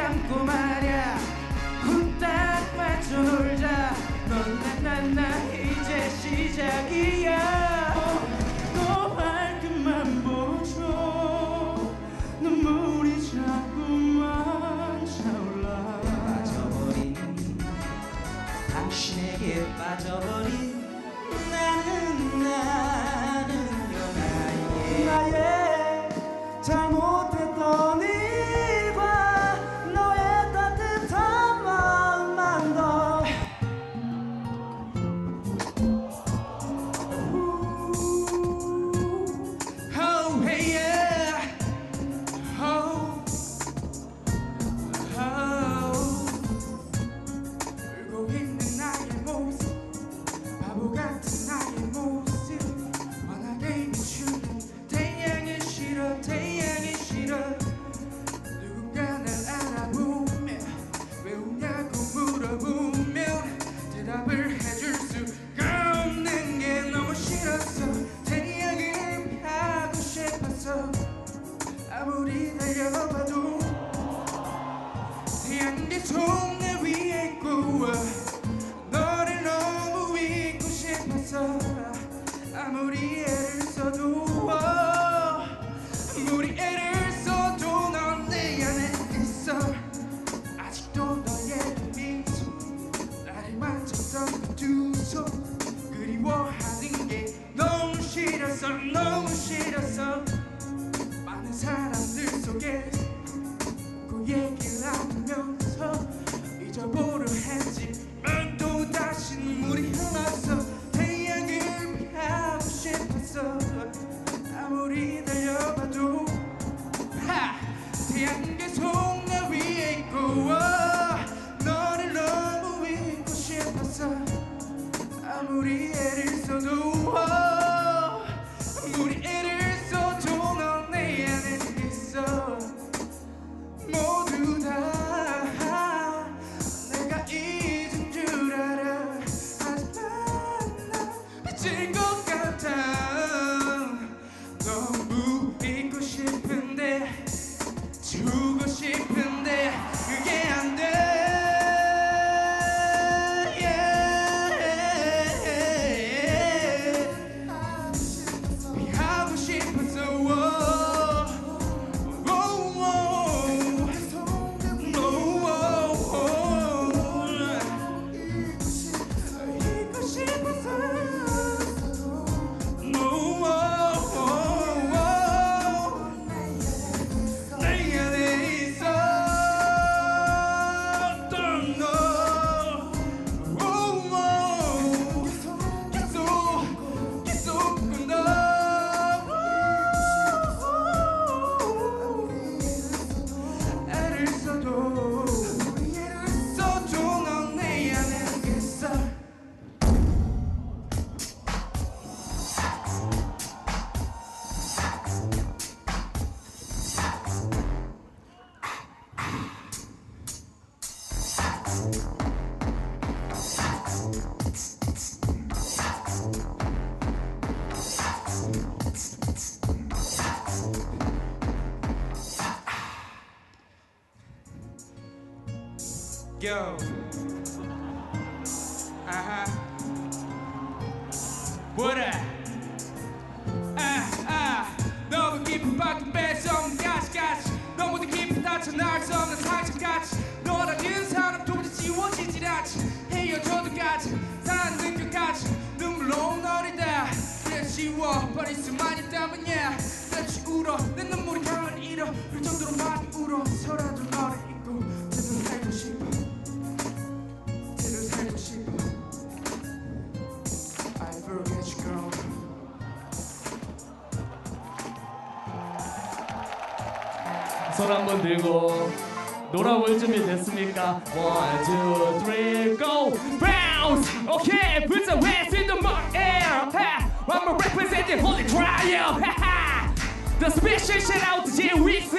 감고 말야. 후딱 맞춰 놀자. 넌나나나 이제 시작이야. 너 발끝만 보죠 눈물이 자꾸만 차올라. 빠져버린 당신에게 빠져버린 나는 나는 요 나의 나의 잘못했던 일 같은 나의 모습 환하게 비추는 태양이 싫어 태양이 싫어 누군가 날 알아보면 왜 우냐고 물어보면 대답을 해줄 수가 없는 게 너무 싫었어 태양을 피하고 싶었어 아무리 달려봐도 태양 계속 아무리 애를 써도 아무리 애를 써도 넌 내 안에 있어. 아직도 너의 미소 나를 만졌던 두 손. 그리워하는 게 너무 싫었어 너무 싫었어 많은 사람들 속에 그 얘기를 나누면 써도 어, 아무리 애를 Yo. Uh-huh. What? 아, 아. 너무 깊은 밖에 뺏어온 가시가시. 너무도 깊이 다쳐 나을 수 없는 상처같이. 너라는 사람 도무지 지워지질 않지. 헤어져도 가지 사는 끝까지. 눈물로 너리다. 그래 지워버릴 수만 있다면야 다시 울어 내 눈물이 강을 잃어 그 정도로 많이 울어서라도 너 손 한번 들고 놀아볼 준비 됐습니까? One, two, three, go! Bounce! Okay, put your hands in the air! More representing Holy Trial! The special shout out to J-Wix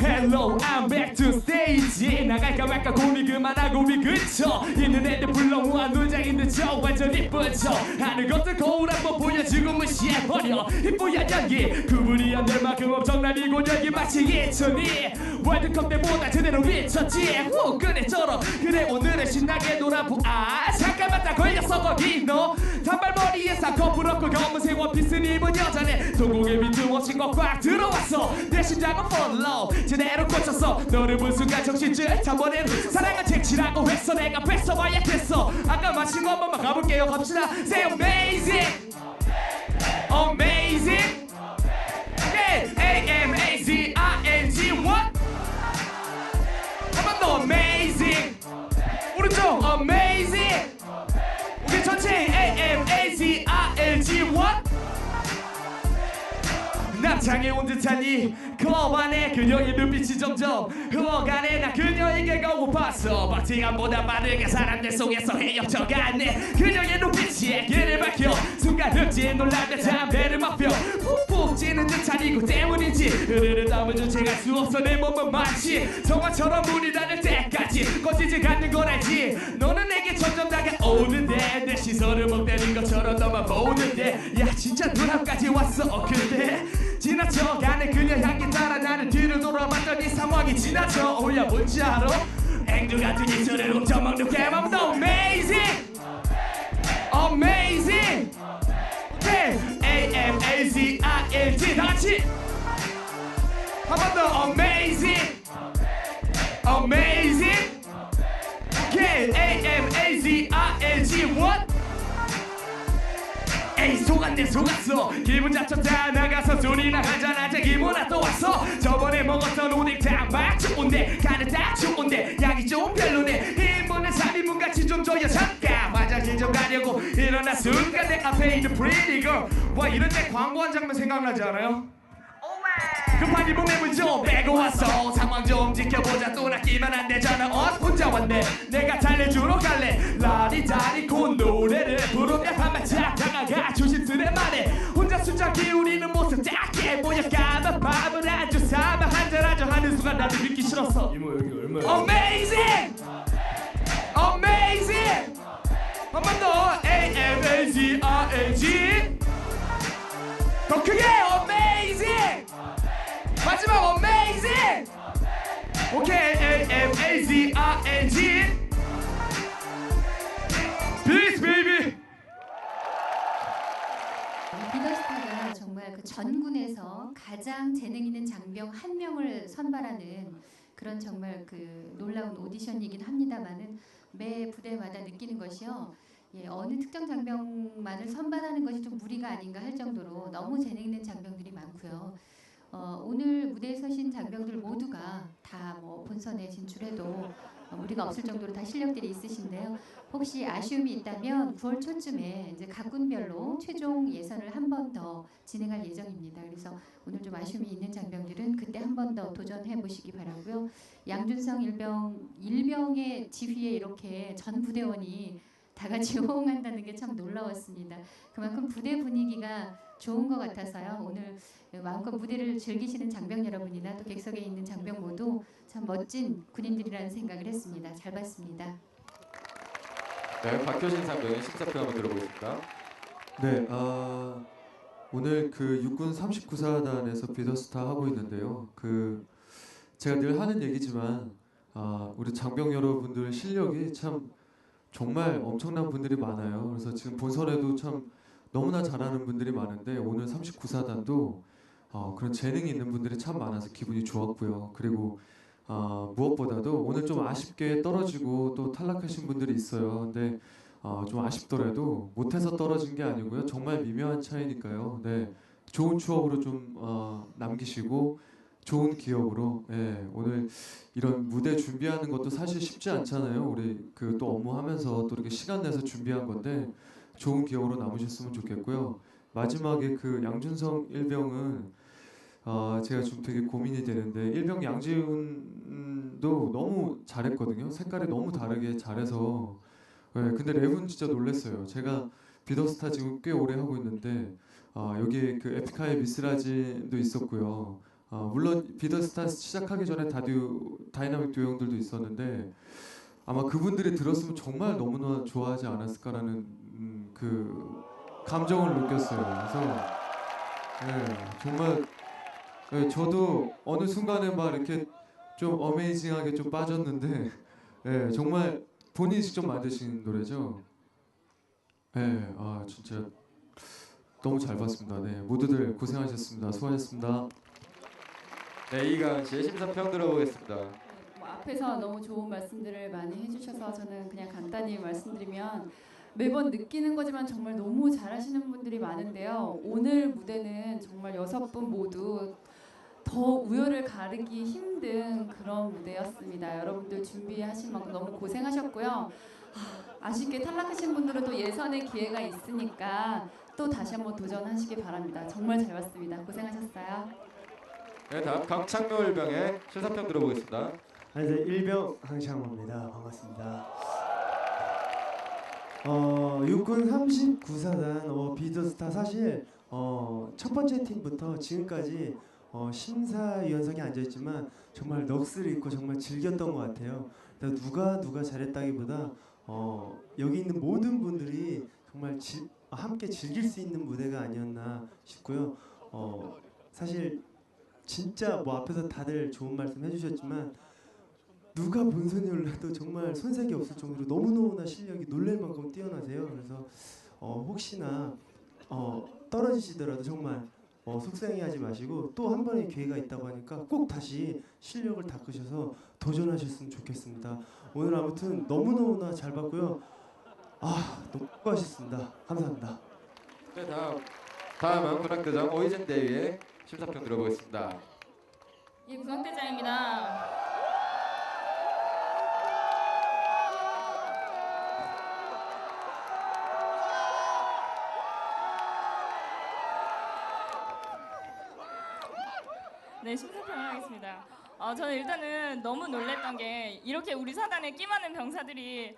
Hello I'm back to stage. 나갈까 말까 고민 그만하고 미 그쳐 있는 애들 불러 모아 놀장인데 저 완전 이쁜 척 하는 것들 거울 한번 보여주고 무시해버려. 이쁘야 연기. 구분이 안 될 만큼 엄청난 이곤력이 마치 예천이. 월드컵 때보다 제대로 미쳤지. 후 그래 쩔어 그래 오늘은 신나게 놀아보아 너 단발머리에 쌍꺼 부럽고 검은색 원피스를 입은 여자네. 동공의 비트워친 거꽉 들어왔어. 내 심장은 follow. 제대로 꽂혔어. 너를 본 순간 정신줄 잡아낸 사랑은 색칠하고 했어. 내가 뺏어봐야 됐어. 아까 마신 거 한 번만 가볼게요. 갑시다. Say amazing. Amazing. Okay A-M-A-Z-I-N-G 창에 온이 클럽 안에 그녀의 눈빛이 점점 흘러가네. 나 그녀에게 가고팠어 박지감보다 빠르게 사람들 속에서 헤엄쳐가네. 그녀의 눈빛이 길을 밝혀 순간 흑지에 놀라며 담배를 막혀 푹푹 찌는 듯한 이고 때문인지 흐르르 땀을 주체할 수 없어 내 몸은 마치 정화처럼 물이 닿을 때까지 꺼지지 않는 걸 알지. 너는 내게 점점 다가오는데 내 시선을 먹대는 것처럼 너만 보는데. 야 진짜 눈앞까지 왔어 어, 근데 지나쳐가는 그녀 향기 따라 나는 뒤를 돌아봤더니 상황이 지나쳐 오야 뭔지 알아? 앵두 같은 입술을 훔쳐먹는 개맘 더 amazing! Amazing! 오케이 A-M-A-Z-I-N-G 다같이! 한 번 더 amazing! Amazing! 오케이 A-M-A-Z-I-N-G what? 에이 속았네 속았어. 기분 잡쳤다 나가서 술이나 한잔하자. 기분아 또 왔어 저번에 먹었던 오뎅탕 막 좋은데 간은 딱 좋은데 양이 좀 별로네. 힘보는 살인문같이 좀 줘요 잠깐. 화장실 좀 가려고 일어나 순간 내 앞에 있는 pretty girl 와 이럴 때 광고 한 장면 생각나지 않아요? 급하게 몸매물 좀 빼고 왔어. 상황 좀 지켜보자. 또 낚이면 안 되잖아 어 혼자 왔네. 내가 달래주러 갈래. 라리다리 곧 노래를 부르며 한발짝 다가가 조심스레 말해. 혼자 숫자 기울이는 모습 작게 보여가면 밥을 안주 삼아 한잔하자 하는 순간 나도 믿기 싫었어 이모 여기 얼마야? Amazing! Amazing! 한번 더. A-M-A-Z-I-N-G 더 크게. Amazing 마지막 amazing 오케이 A M A Z I N G Peace baby 비더스타가 정말 그 전군에서 가장 재능 있는 장병 한 명을 선발하는 그런 정말 그 놀라운 오디션이긴 합니다만은 매 부대마다 느끼는 것이요. 예, 어느 특정 장병만을 선발하는 것이 좀 무리가 아닌가 할 정도로 너무 재능 있는 장병들이 많고요. 어, 오늘 무대에 서신 장병들 모두가 다 뭐 본선에 진출해도 어, 무리가 없을 정도로 다 실력들이 있으신데요. 혹시 아쉬움이 있다면 9월 초쯤에 이제 각 군별로 최종 예선을 한 번 더 진행할 예정입니다. 그래서 오늘 좀 아쉬움이 있는 장병들은 그때 한 번 더 도전해 보시기 바라고요. 양준성 일병 일병의 지휘에 이렇게 전 부대원이 다 같이 호응한다는 게 참 놀라웠습니다. 그만큼 부대 분위기가 좋은 것 같아서요. 오늘 마음껏 무대를 즐기시는 장병 여러분이나 또 객석에 있는 장병 모두 참 멋진 군인들이라는 생각을 했습니다. 잘 봤습니다. 네, 박효신 상병의 심사표 한번 들어보실까? 네, 아, 오늘 그 육군 39사단에서 비더스타 하고 있는데요. 그 제가 늘 하는 얘기지만 아, 우리 장병 여러분들 실력이 참 정말 엄청난 분들이 많아요. 그래서 지금 본선에도 참 너무나 잘하는 분들이 많은데 오늘 39사단도 어, 그런 재능이 있는 분들이 참 많아서 기분이 좋았고요. 그리고 아, 무엇보다도 오늘 좀 아쉽게 떨어지고 또 탈락하신 분들이 있어요. 근데 어, 좀 아쉽더라도 못해서 떨어진 게 아니고요. 정말 미묘한 차이니까요. 네, 좋은 추억으로 좀 어, 남기시고 좋은 기억으로 예, 오늘 이런 무대 준비하는 것도 사실 쉽지 않잖아요. 우리 그 또 업무하면서 또 이렇게 시간 내서 준비한 건데 좋은 기억으로 남으셨으면 좋겠고요. 마지막에 그 양준성 일병은 어, 제가 좀 되게 고민이 되는데 일병 양지훈도 너무 잘했거든요. 색깔이 너무 다르게 잘해서 네, 근데 랩은 진짜 놀랐어요. 제가 비더스타 지금 꽤 오래 하고 있는데 아, 여기에 그 에픽하이 미스라진도 있었고요. 아, 물론 비더스타 시작하기 전에 다듀 다이나믹 듀오 형들도 있었는데 아마 그분들이 들었으면 정말 너무나 좋아하지 않았을까라는 음, 그 감정을 느꼈어요. 그래서 네, 정말 네, 저도 어느 순간에 막 이렇게 좀 어메이징하게 좀 빠졌는데 네, 정말 본인이 직접 만드신 노래죠. 네, 아 진짜 너무 잘 봤습니다. 네, 모두들 고생하셨습니다. 수고하셨습니다. 네, 이가은 씨의 심사평 들어보겠습니다. 뭐 앞에서 너무 좋은 말씀들을 많이 해주셔서 저는 그냥 간단히 말씀드리면 매번 느끼는 거지만 정말 너무 잘하시는 분들이 많은데요. 오늘 무대는 정말 여섯 분 모두 더 우열을 가르기 힘든 그런 무대였습니다. 여러분들 준비하신 만큼 너무 고생하셨고요. 아, 아쉽게 탈락하신 분들은 또 예선의 기회가 있으니까 또 다시 한번 도전하시기 바랍니다. 정말 잘 봤습니다. 고생하셨어요. 네, 다음 강창묘 일병의 심사평 들어보겠습니다. 안녕하세요. 일병 강창호입니다. 반갑습니다. 어, 육군 39사단 어, 비더스타 사실 어, 첫 번째 팀부터 지금까지 어, 심사위원석에 앉아있지만 정말 넋을 잃고 정말 즐겼던 것 같아요. 누가 누가 잘했다기보다 어, 여기 있는 모든 분들이 정말 지, 함께 즐길 수 있는 무대가 아니었나 싶고요. 어, 사실 진짜 뭐 앞에서 다들 좋은 말씀 해주셨지만 누가 본선에 올라도 정말 손색이 없을 정도로 너무너무나 실력이 놀랄 만큼 뛰어나세요. 그래서 어, 혹시나 어, 떨어지시더라도 정말 어, 속상해하지 마시고 또 한 번의 기회가 있다고 하니까 꼭 다시 실력을 닦으셔서 도전하셨으면 좋겠습니다. 오늘 아무튼 너무너무나 잘 봤고요. 아 너무 수고하셨습니다. 감사합니다. 네, 다음 다음은 군악대장 오이젠 대위의 심사평 들어보겠습니다. 예, 구성대장입니다. 네, 심사평을 하겠습니다. 어, 저는 일단은 너무 놀랬던 게 이렇게 우리 사단에 끼 많은 병사들이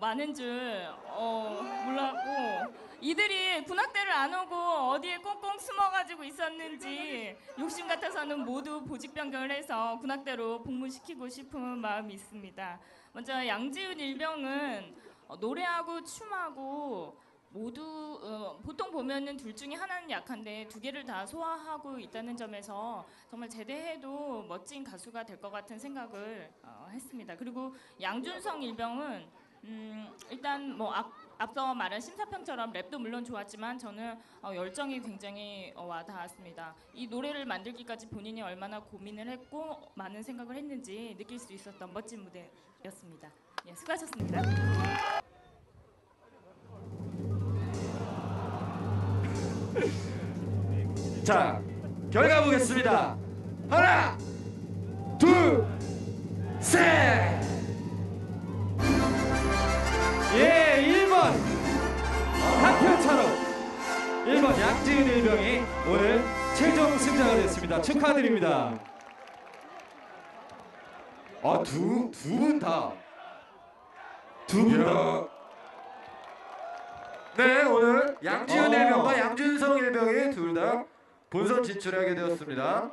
많은 줄 어, 몰랐고 이들이 군악대를 안 오고 어디에 꽁꽁 숨어가지고 있었는지 욕심 같아서는 모두 보직 변경을 해서 군악대로 복무시키고 싶은 마음이 있습니다. 먼저 양지훈 일병은 어, 노래하고 춤하고 모두 어, 보통 보면은 둘 중에 하나는 약한데 두 개를 다 소화하고 있다는 점에서 정말 제대해도 멋진 가수가 될 것 같은 생각을 어, 했습니다. 그리고 양준성 일병은 음, 일단 뭐 앞, 앞서 말한 심사평처럼 랩도 물론 좋았지만 저는 어, 열정이 굉장히 어, 와닿았습니다. 이 노래를 만들기까지 본인이 얼마나 고민을 했고 많은 생각을 했는지 느낄 수 있었던 멋진 무대였습니다. 예, 수고하셨습니다. 자, 결과 보겠습니다. 하나, 둘, 셋. 예, 1번 한편처럼 1번 양지은 일병이 오늘 최종 승자가 됐습니다. 축하드립니다. 아, 두두분 다. 두분 다. 야. 네, 오늘 양지은 어. 일병과 양준성 일병이 둘 다 본선 진출하게 되었습니다.